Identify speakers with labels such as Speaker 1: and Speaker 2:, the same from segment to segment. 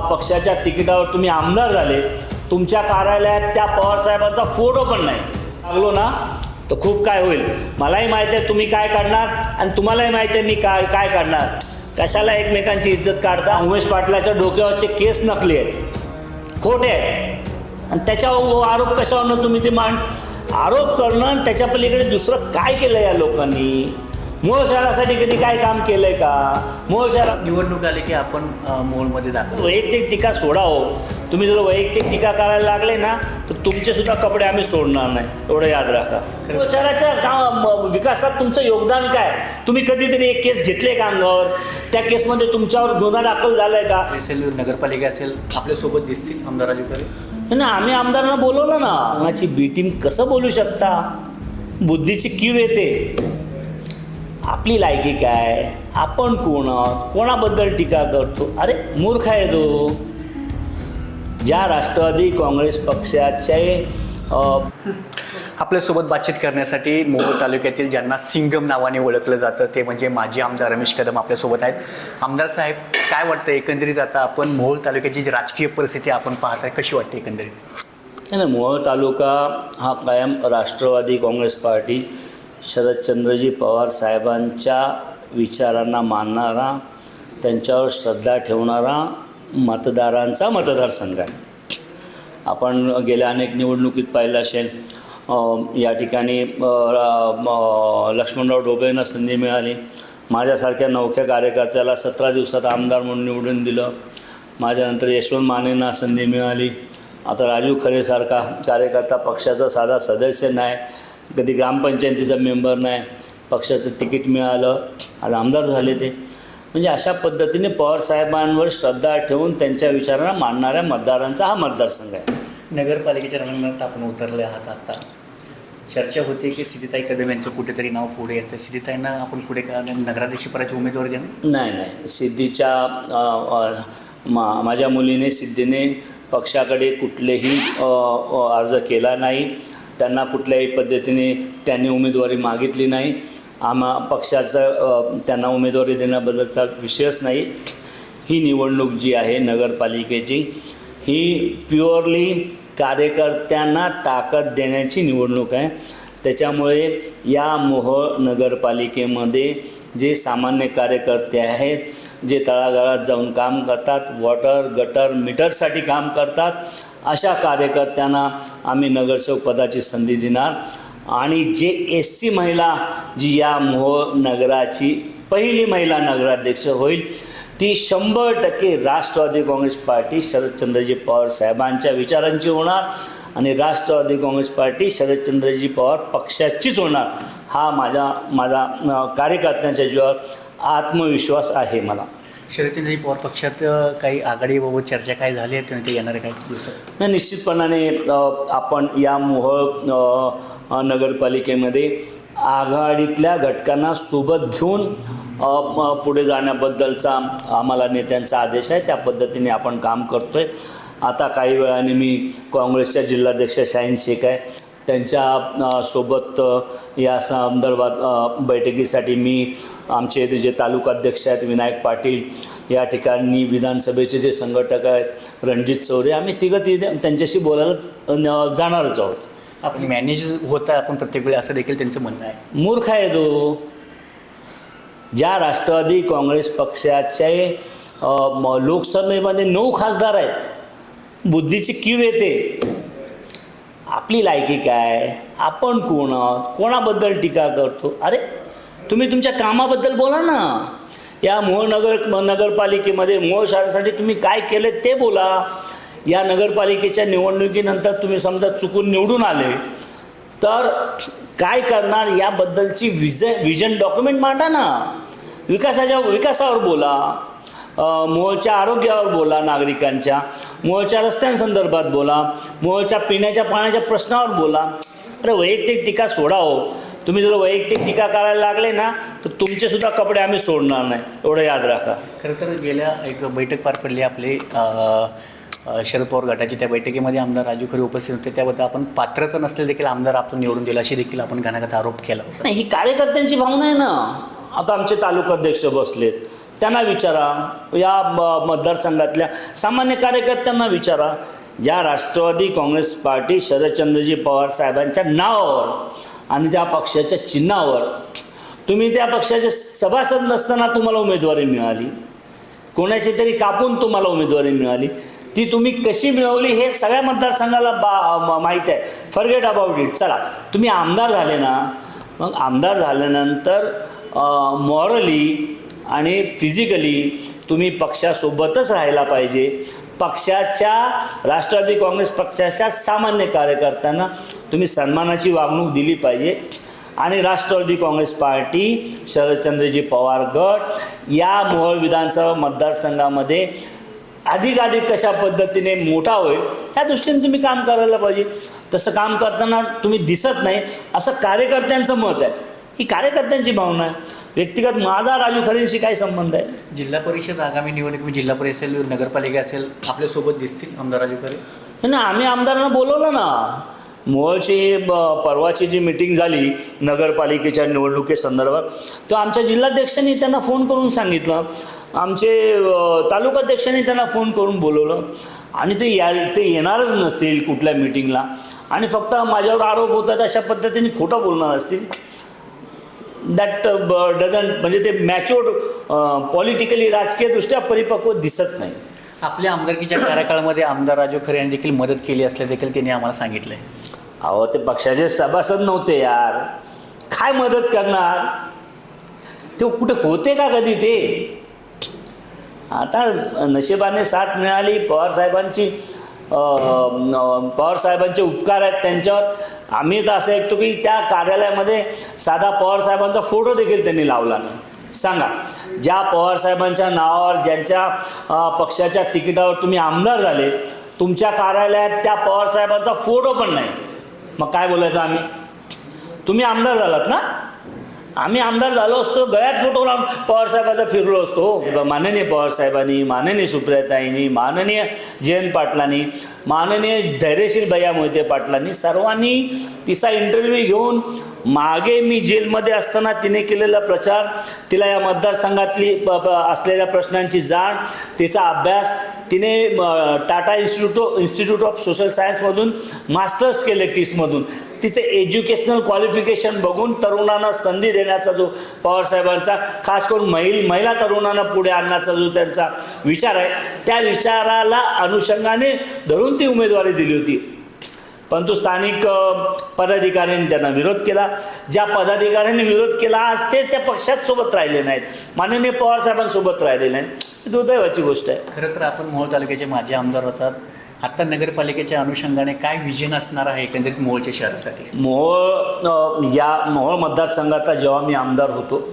Speaker 1: पक्षाच्या तिकिटावर तुम्ही आमदार झाले. तुमच्या कार्यालयात त्या पवारसाहेबांचा फोटो पण नाही. लागलो ना? तर खूप काय होईल. मलाही माहिती आहे तुम्ही काय काढणार आणि तुम्हालाही माहिती आहे मी काय काय काढणार. कशाला एकमेकांची इज्जत काढता? उमेश पाटलाच्या डोक्यावरचे केस नकली आहेत. खोटे आहेत. आणि त्याच्यावर आरोप कशावरनं तुम्ही ते मांड आरोप करणं आणि त्याच्या पलीकडे दुसरं काय केलं या लोकांनी? मूळ शहरासाठी कधी काय काम केलंय का? मूळ शहरात
Speaker 2: निवडणूक आली की आपण अ, मोहोळमध्ये दाखल
Speaker 1: वैयक्तिक टीका सोडा हो. तुम्ही जर वैयक्तिक टीका करायला लागले ना तर तुमचे सुद्धा कपडे आम्ही सोडणार नाही. एवढं याद राखा. मूळ शहराच्या गाव म- विकासात तुमचं योगदान काय? तुम्ही कधीतरी एक केस घेतले का अंगावर? त्या केसमध्ये तुमच्यावर गुन्हा दाखल झालाय का?
Speaker 2: असेल नगरपालिका असेल आपल्यासोबत दिसतील आमदार खरे
Speaker 1: ना आम्ही आमदारांना बोलवलं ना. माझी बी टीम कसं बोलू शकता? बुद्धीची कीव येते. आपली लायकी काय? आपण कोण आहोत? कोणाबद्दल टीका करतो? अरे मूर्ख आहे तो. ज्या राष्ट्रवादी काँग्रेस पक्षाचे
Speaker 2: आपल्यासोबत बातचीत करण्यासाठी मोहोळ तालुक्यातील ज्यांना सिंगम नावाने ओळखलं जातं ते म्हणजे माजी आमदार रमेश कदम आपल्यासोबत आहेत. आमदार साहेब काय वाटतं एकंदरीत आता आपण मोहोळ तालुक्याची जी राजकीय परिस्थिती आपण पाहताय कशी वाटते एकंदरीत?
Speaker 1: नाही ना मोहोळ तालुका हा कायम राष्ट्रवादी काँग्रेस पार्टी शरदचंद्रजी पवार साहेबांच्या विचारांना मानणारा त्यांच्यावर श्रद्धा ठेवणारा मतदारांचा मतदारसंघ आहे आपण गेल्या अनेक निवडणुकीत पाहिलं असेल या ठिकाणी लक्ष्मणराव ढोबळेंना संधी मिळाली. माझ्यासारख्या नवख्या कार्यकर्त्याला सतरा दिवसात आमदार म्हणून निवडून दिलं. माझ्यानंतर यशवंत मानेंना संधी मिळाली. आता राजू खरेसारखा कार्यकर्ता पक्षाचा साधा सदस्य नाही. कधी ग्रामपंचायतीचा मेंबर नाही पक्षाचं तिकीट मिळालं आज आमदार झाले ते. म्हणजे अशा पद्धतीने पवारसाहेबांवर श्रद्धा ठेवून त्यांच्या विचारांना मानणाऱ्या मतदारांचा हा मतदारसंघ आहे.
Speaker 2: नगरपालिकेच्या रंगणात आपण उतरले आहात आता. चर्चा होते की सिद्धिताई कदम यांचं कुठेतरी नाव पुढे येतं. सिद्धिताईंना आपण पुढे का नगराध्यक्षपदाची उमेदवारी देणं
Speaker 1: नाही नाही. सिद्धीच्या मा माझ्या मुलीने सिद्धीने पक्षाकडे कुठलेही अर्ज केला नाही. त्यांना कुठल्याही पद्धतीने त्यांनी उमेदवारी मागितली नाही. आम्हा पक्षाचं त्यांना उमेदवारी देण्याबद्दलचा विषयच नाही. ही निवडणूक जी आहे नगरपालिकेची ही प्युअरली कार्यकर्त्यांना ताकद देण्याची निवडणूक आहे. त्याच्यामुळे या मोहोळ नगरपालिकेमध्ये जे सामान्य कार्यकर्ते आहेत जे तळागाळात जाऊन काम करतात वॉटर गटर मीटरसाठी काम करतात अशा कार्यकर्त्यांना आम्ही नगरसेवक पदाची संधी देणार. आणि जे एस सी महिला जी या मोहोळ नगराची पहिली महिला नगराध्यक्ष होईल ती शंभर टक्के राष्ट्रवादी काँग्रेस पार्टी शरदचंद्रजी पवार साहेबांच्या विचारांची होणार आणि राष्ट्रवादी काँग्रेस पार्टी शरदचंद्रजी पवार पक्षाचीच होणार. हा माझा माझा कार्यकर्त्यांच्या जीवावर आत्मविश्वास आहे मला.
Speaker 2: शरदचंद्रजी पवार पक्षात काही आघाडीबाबत चर्चा काय झाली आहे? ते येणाऱ्या काही दिवसात?
Speaker 1: नाही निश्चितपणाने आपण या मोहळ नगरपालिकेमध्ये आघाडीतल्या घटकांना सोबत घेऊन पुढे जाण्याबद्दलचा आम्हाला नेत्यांचा आदेश आहे. त्या पद्धतीने आपण काम करतो आहे आता काही वेळाने मी काँग्रेसच्या जिल्हाध्यक्ष शाहीन शेख आहे. त्यांच्यासोबत या संदर्भात बैठकीसाठी मी आमचे जे तालुकाध्यक्ष आहेत विनायक पाटील या ठिकाणी विधानसभेचे जे संघटक आहेत रणजित चौरे आम्ही तिघं तिथे त्यांच्याशी बोलायला जाणारच आहोत.
Speaker 2: आपण मॅनेज होत आहे आपण प्रत्येक वेळी असं देखील त्यांचं म्हणणं आहे.
Speaker 1: मूर्ख आहे तो. ज्या राष्ट्रवादी काँग्रेस पक्षाचे लोकसभेमध्ये नऊ खासदार आहेत बुद्धीची कीव येते. आपली लायकी काय? आपण कोण आहोत? कोणाबद्दल टीका करतो? अरे तुम्ही तुमच्या कामाबद्दल बोला ना. या मोहोळ नगर नगरपालिकेमध्ये मोहोळ शहरासाठी तुम्ही काय केले ते बोला. या नगरपालिकेच्या निवडणुकीनंतर तुम्ही समजा चुकून निवडून आले. तर काय करणार याबद्दलची विज विजन डॉक्युमेंट मांडा ना. विकासाच्या विकासावर बोला. मोहच्या आरोग्यावर बोला नागरिकांच्या. मोहच्या रस्त्यांसंदर्भात बोला. मोहच्या पिण्याच्या पाण्याच्या प्रश्नावर बोला. अरे वैयक्तिक टीका सोडा हो. तुम्ही जर वैयक्तिक टीका करायला लागले ना तर तुमचे सुद्धा कपडे आम्ही सोडणार नाही. एवढं याद राखा.
Speaker 2: खरं तर गेल्या एक बैठक पार पडली आपले शरद पवार गटाची. त्या बैठकीमध्ये आमदार राजू खरे उपस्थित होते. त्याबद्दल आपण पात्रता नसले देखील आमदार आपण निवडून दिला अशी देखील आपण घणाघात आरोप केला होता.
Speaker 1: नाही ही कार्यकर्त्यांची भावना आहे ना. आता आमचे तालुकाध्यक्ष बसलेत. त्यांना विचारा. या मतदारसंघातल्या सामान्य कार्यकर्त्यांना विचारा. ज्या राष्ट्रवादी काँग्रेस पार्टी शरदचंद्रजी पवार साहेबांच्या नावावर आणि त्या पक्षाच्या चिन्हावर तुम्ही त्या पक्षाचे सभासद नसताना तुम्हाला उमेदवारी मिळाली. कोणाची तरी कापून तुम्हाला उमेदवारी मिळाली. ती तुम्ही कशी मिळवली हे सगळ्या मतदारसंघाला बा माहीत आहे. फरगेट अबाउट इट चला तुम्ही आमदार झाले ना मग आमदार झाल्यानंतर मॉरली आणि फिजिकली तुम्ही पक्षासोबतच राहायला पाहिजे. पक्षाच्या राष्ट्रवादी काँग्रेस पक्षाच्या सामान्य कार्यकर्त्यांना तुम्ही सन्मानाची वागणूक दिली पाहिजे. आणि राष्ट्रवादी काँग्रेस पार्टी शरदचंद्रजी पवार गट या मोहोळ विधानसभा मतदारसंघामध्ये अधिकाधिक कशा पद्धतीने मोठा होईल या दृष्टीने तुम्ही काम करायला पाहिजे. तसं काम करताना तुम्ही दिसत नाही असं कार्यकर्त्यांचं मत आहे. ही कार्यकर्त्यांची भावना आहे. व्यक्तिगत माझा राजू खरेंशी काय संबंध आहे?
Speaker 2: जिल्हा परिषद आगामी निवडणूक जिल्हा परिषद नगरपालिका असेल आपल्यासोबत दिसतील आमदार राजू खरे.
Speaker 1: नाही ना आम्ही आमदारांना बोलवलं ना. मोहोळची परवाची जी मिटिंग झाली नगरपालिकेच्या निवडणुकीसंदर्भात तर आमच्या जिल्हाध्यक्षांनी त्यांना फोन करून सांगितलं. आमचे तालुकाध्यक्षांनी त्यांना फोन करून बोलवलं. आणि ते या ते येणारच नसतील कुठल्या मिटिंगला आणि फक्त माझ्यावर आरोप होतात अशा पद्धतीने खोटं बोलणार असतील. दॅट डझंट म्हणजे ते मॅच्युअर्ड पॉलिटिकली राजकीयदृष्ट्या परिपक्व दिसत नाही.
Speaker 2: आपल्या आमदारकीच्या कार्यकाळामध्ये आमदार राजू खरे यांनी देखील मदत केली असल्या देखील त्यांनी आम्हाला सांगितलंय.
Speaker 1: अहो ते पक्षाचे सभासद नव्हते यार. काय मदत करणार? ते कुठे होते का कधी ते? आता नशिबाने साथ मिळाली पवार साहेबांची अं, अं, पवार साहेबांचे उपकार आहेत त्यांच्यावर. आम्ही तर असं ऐकतो की त्या कार्यालयामध्ये साधा पवार साहेबांचा फोटो देखील त्यांनी लावला नाही. सांगा ज्या पवार साहेबांच्या नावावर ज्यांच्या पक्षाच्या तिकिटावर तुम्ही आमदार झाले तुमच्या कार्यालयात त्या पवार साहेबांचा फोटो पण नाही. मग काय बोलायचं आम्ही? तुम्ही आमदार झालात ना? आम्ही आमदार झालो असतो गळ्यात फोटो लावून पवारसाहेबाचा फिरलो असतो. माननीय पवारसाहेबांनी माननीय सुप्रियाताईंनी माननीय जयंत पाटलांनी माननीय धैर्यशील भैया मोहिते पाटलांनी सर्वांनी तिचा इंटरव्ह्यू घेऊन मागे मी जेलमध्ये असताना तिने केलेला प्रचार तिला या मतदारसंघातली प- प- असलेल्या प्रश्नांची जाण तिचा अभ्यास तिने Tata institute institute of social सायन्समधून masters केले टीसमधून तिचे एज्युकेशनल क्वालिफिकेशन बघून तरुणांना संधी देण्याचा जो पवारसाहेबांचा खास करून महिल महिला तरुणांना पुढे आणण्याचा जो त्यांचा विचार आहे त्या विचाराला अनुषंगाने धरून ती उमेदवारी दिली होती. परंतु स्थानिक पदाधिकाऱ्यांनी त्यांना विरोध केला. ज्या पदाधिकाऱ्यांनी विरोध केला आज तेच त्या पक्षात सोबत राहिले नाहीत. माननीय पवारसाहेबांसोबत राहिले नाहीत. दुर्दैवाची गोष्ट आहे.
Speaker 2: खरं तर आपण मोहोळ तालुक्याचे माजी आमदार होतात. आता नगरपालिकेच्या अनुषंगाने काय विजन असणार आहे एकंदरीत मोहोळच्या शहरासाठी?
Speaker 1: मोहोळ या मोहोळ मतदारसंघाचा जेव्हा मी आमदार होतो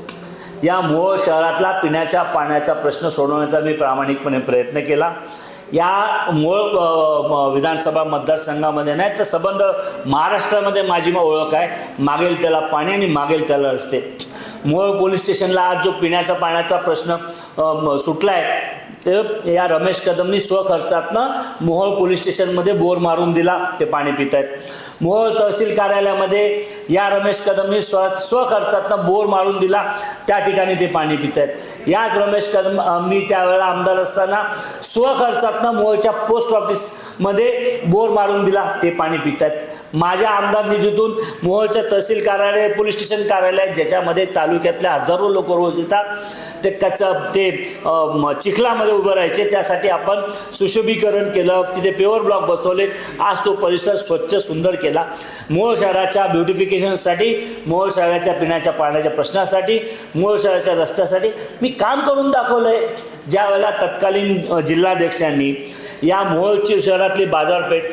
Speaker 1: या मोहोळ शहरातला पिण्याच्या पाण्याचा प्रश्न सोडवण्याचा मी प्रामाणिकपणे प्रयत्न केला. या मूळ म- विधानसभा मतदारसंघामध्ये नाही तर संबंध महाराष्ट्रामध्ये माझी मग ओळख आहे. मागेल त्याला पाणी आणि मागेल त्याला रस्ते. मूळ पोलीस स्टेशनला आज जो पिण्याच्या पाण्याचा प्रश्न सुटला आहे ते या रमेश कदमनी स्वखर्चातनं मोहोळ पोलीस स्टेशनमध्ये बोर मारून दिला ते पाणी पित आहेत मोहोळ तहसील कार्यालयामध्ये या रमेश कदमनी स्व स्वखर्चातनं बोर मारून दिला त्या ठिकाणी ते पाणी पित आहेत याच रमेश कदम मी त्यावेळेला आमदार असताना स्वखर्चातनं मोहोळच्या पोस्ट ऑफिसमध्ये बोर मारून दिला ते पाणी पित आहेत माझ्या आमदार निधीतून मोहोळच्या तहसील कार्यालय पोलीस स्टेशन कार्यालय ज्याच्यामध्ये तालुक्यातल्या हजारो लोक रोज येतात ते कच ते चिखलामध्ये उभं राहायचे. त्यासाठी आपण सुशोभीकरण केलं. तिथे पेवर ब्लॉक बसवले. आज तो परिसर स्वच्छ सुंदर केला. मूळ शहराच्या ब्युटिफिकेशनसाठी मूळ शहराच्या पिण्याच्या पाण्याच्या प्रश्नासाठी मूळ शहराच्या रस्त्यासाठी मी काम करून दाखवलं आहे ज्या वेळेला तत्कालीन जिल्हाध्यक्षांनी या मूळ शहरातली बाजारपेठ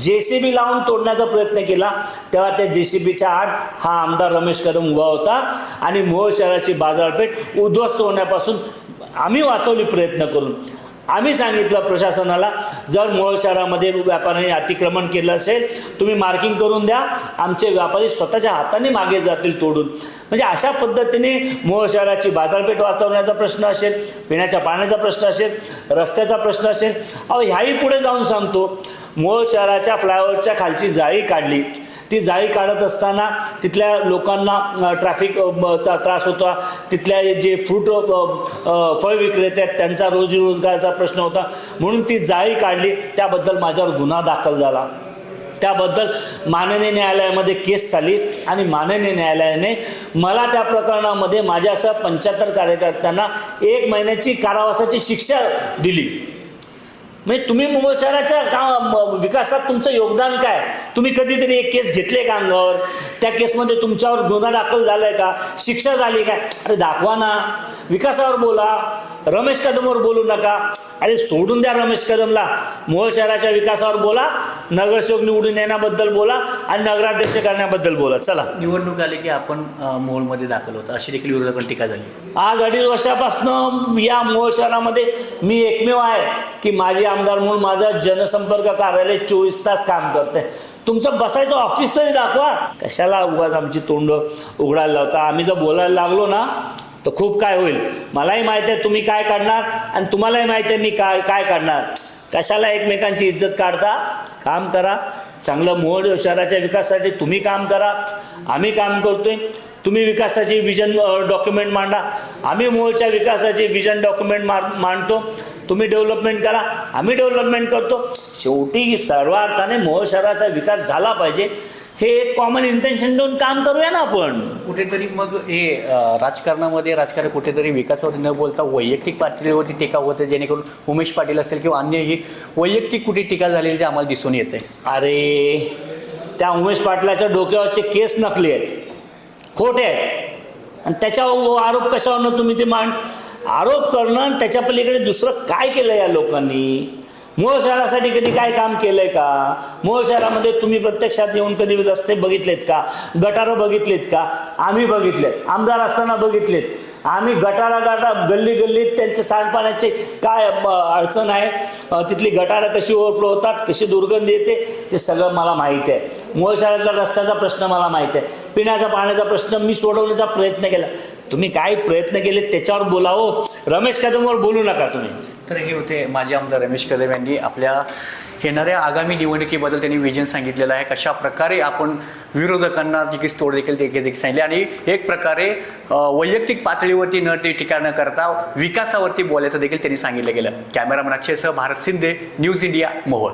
Speaker 1: जे सी बी लावून तोडण्याचा प्रयत्न केला. तेव्हा त्या जे सी बीच्या आड हा आमदार रमेश कदम उभा होता. आणि मोहोळ शहराची बाजारपेठ उद्ध्वस्त होण्यापासून आम्ही वाचवली प्रयत्न करून. आम्ही सांगितलं प्रशासनाला जर मोहोळ शहरामध्ये व्यापाऱ्यांनी अतिक्रमण केलं असेल तुम्ही मार्किंग करून द्या. आमचे व्यापारी स्वतःच्या हाताने मागे जातील तोडून. म्हणजे अशा पद्धतीने मोहोळ शहराची बाजारपेठ वाचवण्याचा प्रश्न असेल पिण्याच्या पाण्याचा प्रश्न असेल रस्त्याचा प्रश्न असेल. अहो ह्याही पुढे जाऊन सांगतो मूळ शहराच्या फ्लायओव्हरच्या खालची जाळी काढली. ती जाळी काढत असताना तिथल्या लोकांना ट्रॅफिकचा त्रास होता. तिथल्या जे फ्रूट फळ विक्रेते आहेत त्यांचा रोजीरोजगाराचा प्रश्न होता. म्हणून ती जाळी काढली. त्याबद्दल माझ्यावर गुन्हा दाखल झाला. त्याबद्दल माननीय न्यायालयामध्ये केस झाली आणि माननीय न्यायालयाने मला त्या प्रकरणामध्ये माझ्यासह पंच्याहत्तर कार्यकर्त्यांना एक महिन्याची कारावासाची शिक्षा दिली. म्हणजे तुम्ही मुंबई शहराच्या का विकासात तुमचं योगदान काय? तुम्ही कधीतरी एक केस घेतले का अंगावर? त्या केसमध्ये तुमच्यावर गुन्हा दाखल झालाय का? शिक्षा झाली काय अरे दाखवा ना. विकासावर बोला. रमेश कदमवर बोलू नका. अरे सोडून द्या रमेश कदमला. मोहोळ शहराच्या विकासावर बोला. नगरसेवक निवडून येण्याबद्दल बोला आणि नगराध्यक्ष करण्याबद्दल बोला. चला.
Speaker 2: निवडणूक आली की आपण मोहोळमध्ये दाखल होतो. अशी देखील विरोधकांनी टीका झाली.
Speaker 1: आज अडीच वर्षापासून या मोहोळ शहरामध्ये मी एकमेव आहे की माझे आमदार म्हणून माझं जनसंपर्क कार्यालय चोवीस तास काम करते तुमचं बसायचं ऑफिस तरी दाखवा. कशाला उगाच आमची तोंड उघडायला लावता? आम्ही जर बोलायला लागलो ना तर खूप काय होईल. मलाही माहिती आहे तुम्ही काय काढणार आणि तुम्हालाही माहिती आहे मी काय काय काढणार. कशाला एकमेकांची इज्जत काढता? काम करा. चांगलं मोहोळ शहराच्या विकासासाठी तुम्ही काम करा. आम्ही काम करतोय. तुम्ही विकासाची विजन डॉक्युमेंट मांडा. आम्ही मोहोळच्या विकासाचे विजन डॉक्युमेंट मा मांडतो. तुम्ही डेव्हलपमेंट करा. आम्ही डेव्हलपमेंट करतो. शेवटी सर्वार्थाने मोहोळ शहराचा विकास झाला पाहिजे. हे एक कॉमन इंटेन्शन देऊन काम करूया ना आपण.
Speaker 2: कुठेतरी मग हे अ, राजकारणामध्ये राजकारण कुठेतरी विकासावरती न बोलता वैयक्तिक पातळीवरती टीका होते जेणेकरून उमेश पाटील असेल किंवा अन्य ही वैयक्तिक कुठे टीका झालेली जे आम्हाला दिसून येते.
Speaker 1: अरे त्या उमेश पाटलाच्या डोक्यावरचे केस नकली आहेत. खोटे आहेत. आणि त्याच्यावर आरोप कशावरनं तुम्ही ते मांड आरोप करणं आणि त्याच्या पलीकडे दुसरं काय केलं या लोकांनी? मूळ शहरासाठी कधी काय काम केलंय का? मूळ शहरामध्ये तुम्ही प्रत्यक्षात येऊन कधी रस्ते बघितलेत का? गटारं बघितलेत का? आम्ही बघितलेत. आमदार असताना बघितलेत. आम्ही गटारा गटा गल्ली गल्लीत त्यांचे सांडपाण्याचे काय अडचण आहे? तिथली गटारं कशी ओव्हरफ्लो होतात? कशी दुर्गंधी येते? ते सगळं मला माहीत आहे. मूळ शहरातला रस्त्याचा प्रश्न मला माहीत आहे. पिण्याचा पाण्याचा प्रश्न मी सोडवण्याचा प्रयत्न केला. तुम्ही काय प्रयत्न केले त्याच्यावर बोलावं? रमेश कदमवर बोलू नका तुम्ही.
Speaker 2: तर हे होते माजी आमदार रमेश कदम यांनी आपल्या येणाऱ्या आगामी निवडणुकीबद्दल त्यांनी विजन सांगितलेलं आहे. कशा प्रकारे आपण विरोधकांना देखील तोड देखील देखील देखील सांगितले. आणि एक प्रकारे वैयक्तिक पातळीवरती न ते टीका न करता विकासावरती बोलायचं देखील त्यांनी सांगितलं गेलं. कॅमेरामन अक्षयसह भारत शिंदे न्यूज इंडिया मोहोळ.